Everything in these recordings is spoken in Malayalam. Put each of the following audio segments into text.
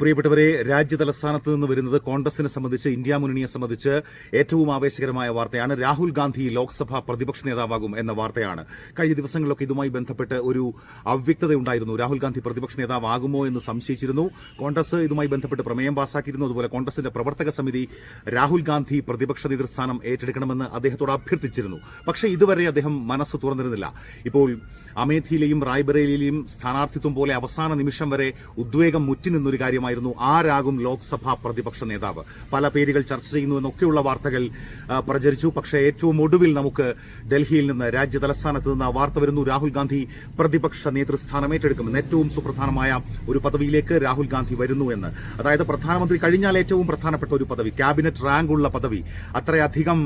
പ്രിയപ്പെട്ടവരെ രാജ്യ തലസ്ഥാനത്ത് നിന്ന് വരുന്നത് കോൺഗ്രസിനെ സംബന്ധിച്ച് ഇന്ത്യ മുന്നണിയെ സംബന്ധിച്ച് ഏറ്റവും ആവേശകരമായ വാർത്തയാണ്. രാഹുൽ ഗാന്ധി ലോക്സഭാ പ്രതിപക്ഷ നേതാവാകും എന്ന വാർത്തയാണ്. കഴിഞ്ഞ ദിവസങ്ങളിലൊക്കെ ഇതുമായി ബന്ധപ്പെട്ട് ഒരു അവ്യക്തതയുണ്ടായിരുന്നു. രാഹുൽ ഗാന്ധി പ്രതിപക്ഷ നേതാവാകുമോ എന്ന് സംശയിച്ചിരുന്നു. കോൺഗ്രസ് ഇതുമായി ബന്ധപ്പെട്ട് പ്രമേയം പാസാക്കിയിരുന്നു. അതുപോലെ കോൺഗ്രസിന്റെ പ്രവർത്തക സമിതി രാഹുൽ ഗാന്ധി പ്രതിപക്ഷ നേതൃസ്ഥാനം ഏറ്റെടുക്കണമെന്ന് അദ്ദേഹത്തോട് അഭ്യർത്ഥിച്ചിരുന്നു. പക്ഷേ ഇതുവരെ അദ്ദേഹം മനസ്സ് തുറന്നിരുന്നില്ല. ഇപ്പോൾ അമേഠിയിലെയും റായ്ബറേലിയിലെയും സ്ഥാനാർത്ഥിത്വം പോലെ അവസാന നിമിഷം വരെ ഉദ്വേഗം മുറ്റിനിന്നൊരു കാര്യമായിരുന്നു ആരാകും ലോക്സഭാ പ്രതിപക്ഷ നേതാവ്. പല പേരുകൾ ചർച്ച ചെയ്യുന്നു എന്നൊക്കെയുള്ള വാർത്തകൾ പ്രചരിച്ചു. പക്ഷേ ഏറ്റവും ഒടുവിൽ നമുക്ക് ഡൽഹിയിൽ നിന്ന് രാജ്യ തലസ്ഥാനത്ത് നിന്ന് വാർത്ത വരുന്നു. രാഹുൽ ഗാന്ധി പ്രതിപക്ഷ നേതൃസ്ഥാനം ഏറ്റെടുക്കുമെന്ന് ഏറ്റവും സുപ്രധാനമായ ഒരു പദവിയിലേക്ക് രാഹുൽ ഗാന്ധി വരുന്നു എന്ന്. അതായത് പ്രധാനമന്ത്രി കഴിഞ്ഞാൽ ഏറ്റവും പ്രധാനപ്പെട്ട ഒരു പദവി ക്യാബിനറ്റ് റാങ്കുള്ള പദവി. അത്രയധികം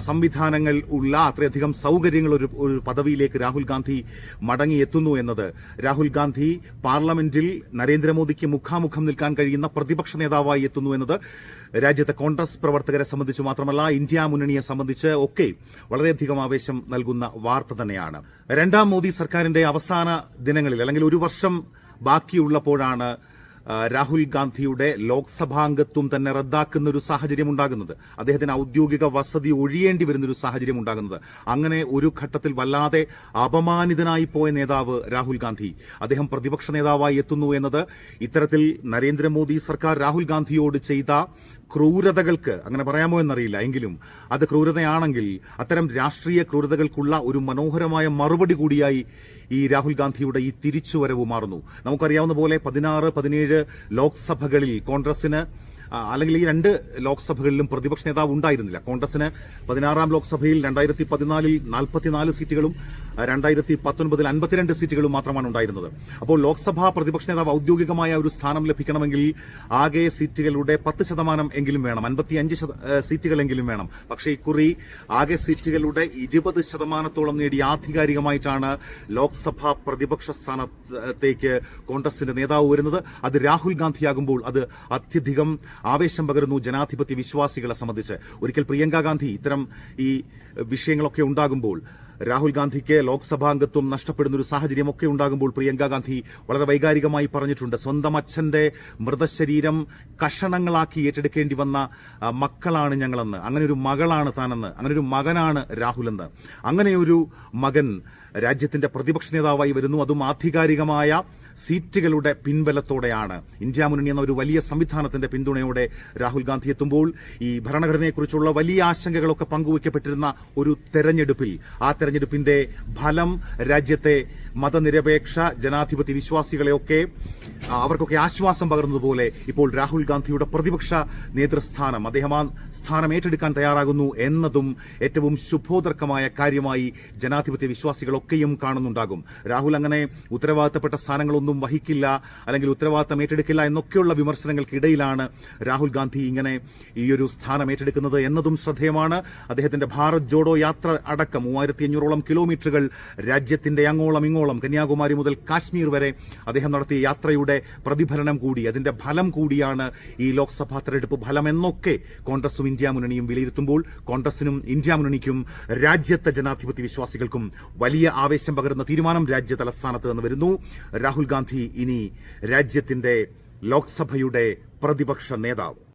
സംവിധാനങ്ങൾ ഉള്ള അത്രയധികം സൗകര്യങ്ങൾ ഒരു ഒരു പദവിയിലേക്ക് രാഹുൽ ഗാന്ധി മടങ്ങിയെത്തുന്നു എന്നത് രാഹുൽ ഗാന്ധി പാർലമെന്റിൽ നരേന്ദ്രമോദിക്ക് മുഖാമുഖം നിൽക്കാൻ കഴിയുന്ന പ്രതിപക്ഷ നേതാവായി എത്തുന്നു എന്നത് രാജ്യത്തെ കോൺഗ്രസ് പ്രവർത്തകരെ സംബന്ധിച്ച് മാത്രമല്ല ഇന്ത്യ മുന്നണിയെ സംബന്ധിച്ച് ഒക്കെ വളരെയധികം ആവേശം നൽകുന്ന വാർത്ത തന്നെയാണ്. രണ്ടാം മോദി സർക്കാരിന്റെ അവസാന ദിനങ്ങളിൽ അല്ലെങ്കിൽ ഒരു വർഷം ബാക്കിയുള്ളപ്പോഴാണ് രാഹുൽ ഗാന്ധിയുടെ ലോക്സഭാംഗത്വം തന്നെ റദ്ദാക്കുന്ന ഒരു സാഹചര്യം ഉണ്ടാകുന്നത് അദ്ദേഹത്തിന് ഔദ്യോഗിക വസതി ഒഴിയേണ്ടി വരുന്ന ഒരു സാഹചര്യം ഉണ്ടാകുന്നത് അങ്ങനെ ഒരു ഘട്ടത്തിൽ വല്ലാതെ അപമാനിതനായി പോയ നേതാവ് രാഹുൽ ഗാന്ധി. അദ്ദേഹം പ്രതിപക്ഷ നേതാവായി എത്തുന്നു എന്നത് ഇത്തരത്തിൽ നരേന്ദ്രമോദി സർക്കാർ രാഹുൽ ഗാന്ധിയോട് ചെയ്ത ക്രൂരതകൾക്ക് അങ്ങനെ പറയാമോ എന്നറിയില്ല എങ്കിലും അത് ക്രൂരതയാണെങ്കിൽ അത്തരം രാഷ്ട്രീയ ക്രൂരതകൾക്കുള്ള ഒരു മനോഹരമായ മറുപടി കൂടിയായി ഈ രാഹുൽ ഗാന്ധിയുടെ ഈ തിരിച്ചുവരവ് മാറുന്നു. നമുക്കറിയാവുന്ന പോലെ പതിനാറ് പതിനേഴ് ലോക്സഭകളിൽ കോൺഗ്രസിന് അല്ലെങ്കിൽ ഈ രണ്ട് ലോക്സഭകളിലും പ്രതിപക്ഷ നേതാവ് ഉണ്ടായിരുന്നില്ല. കോൺഗ്രസിന് പതിനാറാം ലോക്സഭയിൽ രണ്ടായിരത്തി പതിനാലിൽ നാൽപ്പത്തിനാല് സീറ്റുകളും രണ്ടായിരത്തി പത്തൊൻപതിൽ അൻപത്തിരണ്ട് സീറ്റുകളും മാത്രമാണ് ഉണ്ടായിരുന്നത്. അപ്പോൾ ലോക്സഭാ പ്രതിപക്ഷ നേതാവ് ഔദ്യോഗികമായ ഒരു സ്ഥാനം ലഭിക്കണമെങ്കിൽ ആകെ സീറ്റുകളുടെ പത്ത് ശതമാനം എങ്കിലും വേണം അൻപത്തിയഞ്ച് സീറ്റുകളെങ്കിലും വേണം. പക്ഷേ ഇക്കുറി ആകെ സീറ്റുകളുടെ ഇരുപത് ശതമാനത്തോളം നേടി ആധികാരികമായിട്ടാണ് ലോക്സഭാ പ്രതിപക്ഷ സ്ഥാനത്തേക്ക് കോൺഗ്രസിന്റെ നേതാവ് വരുന്നത്. അത് രാഹുൽ ഗാന്ധിയാകുമ്പോൾ അത് അത്യധികം ആവേശം പകരുന്നു ജനാധിപത്യ വിശ്വാസികളെ സംബന്ധിച്ച്. ഒരിക്കൽ പ്രിയങ്ക ഗാന്ധി ഇത്തരം ഈ വിഷയങ്ങളൊക്കെ ഉണ്ടാകുമ്പോൾ രാഹുൽ ഗാന്ധിക്ക് ലോക്സഭാംഗത്വം നഷ്ടപ്പെടുന്ന ഒരു സാഹചര്യമൊക്കെ ഉണ്ടാകുമ്പോൾ പ്രിയങ്ക ഗാന്ധി വളരെ വൈകാരികമായി പറഞ്ഞിട്ടുണ്ട്. സ്വന്തം അച്ഛന്റെ മൃതശരീരം കഷണങ്ങളാക്കി ഏറ്റെടുക്കേണ്ടി വന്ന മക്കളാണ് ഞങ്ങളെന്ന്. അങ്ങനെ ഒരു മകളാണ് താനെന്ന്. അങ്ങനെ ഒരു മകനാണ് രാഹുൽ എന്ന് അങ്ങനെയൊരു മകൻ രാജ്യത്തിന്റെ പ്രതിപക്ഷ നേതാവായി വരുന്നു. അതും ആധികാരികമായ സീറ്റുകളുടെ പിൻബലത്തോടെയാണ്. ഇന്ത്യ മുന്നണി എന്ന ഒരു വലിയ സംവിധാനത്തിന്റെ പിന്തുണയോടെ രാഹുൽ ഗാന്ധി എത്തുമ്പോൾ ഈ ഭരണഘടനയെക്കുറിച്ചുള്ള വലിയ ആശങ്കകളൊക്കെ പങ്കുവയ്ക്കപ്പെട്ടിരുന്ന ഒരു തെരഞ്ഞെടുപ്പിൽ ആ തെരഞ്ഞെടുപ്പിന്റെ ഫലം രാജ്യത്തെ മതനിരപേക്ഷ ജനാധിപത്യ വിശ്വാസികളെയൊക്കെ അവർക്കൊക്കെ ആശ്വാസം പകർന്നതുപോലെ ഇപ്പോൾ രാഹുൽ ഗാന്ധിയുടെ പ്രതിപക്ഷ നേതൃസ്ഥാനം അദ്ദേഹം ആ സ്ഥാനം ഏറ്റെടുക്കാൻ തയ്യാറാകുന്നു എന്നതും ഏറ്റവും ശുഭോദർക്കമായ കാര്യമായി ജനാധിപത്യ വിശ്വാസികളൊക്കെയും കാണുന്നുണ്ടാകും. രാഹുൽ അങ്ങനെ ഉത്തരവാദിത്തപ്പെട്ട സ്ഥാനങ്ങളൊന്നും വഹിക്കില്ല അല്ലെങ്കിൽ ഉത്തരവാദിത്തം ഏറ്റെടുക്കില്ല എന്നൊക്കെയുള്ള വിമർശനങ്ങൾക്കിടയിലാണ് രാഹുൽ ഗാന്ധി ഇങ്ങനെ ഈ ഒരു സ്ഥാനം ഏറ്റെടുക്കുന്നത് എന്നതും ശ്രദ്ധേയമാണ്. അദ്ദേഹത്തിന്റെ ഭാരത് ജോഡോ യാത്ര അടക്കം മൂവായിരത്തി അഞ്ഞൂറോളം കിലോമീറ്ററുകൾ രാജ്യത്തിന്റെ അങ്ങോളം ഇങ്ങോളം കന്യാകുമാരി മുതൽ കാശ്മീർ വരെ അദ്ദേഹം നടത്തിയ യാത്രയുടെ പ്രതിഫലനം കൂടി അതിന്റെ ഫലം കൂടിയാണ് ഈ ലോക്സഭാ തെരഞ്ഞെടുപ്പ് ഫലം എന്നൊക്കെ കോൺഗ്രസും ഇന്ത്യ മുന്നണിയും വിലയിരുത്തുമ്പോൾ കോൺഗ്രസിനും ഇന്ത്യ മുന്നണിക്കും രാജ്യത്തെ ജനാധിപത്യ വിശ്വാസികൾക്കും വലിയ ആവേശം പകരുന്ന തീരുമാനം രാജ്യ തലസ്ഥാനത്ത് നിന്ന് വരുന്നു. രാഹുൽ ഗാന്ധി ഇനി രാജ്യത്തിന്റെ ലോക്സഭയുടെ പ്രതിപക്ഷ നേതാവ്.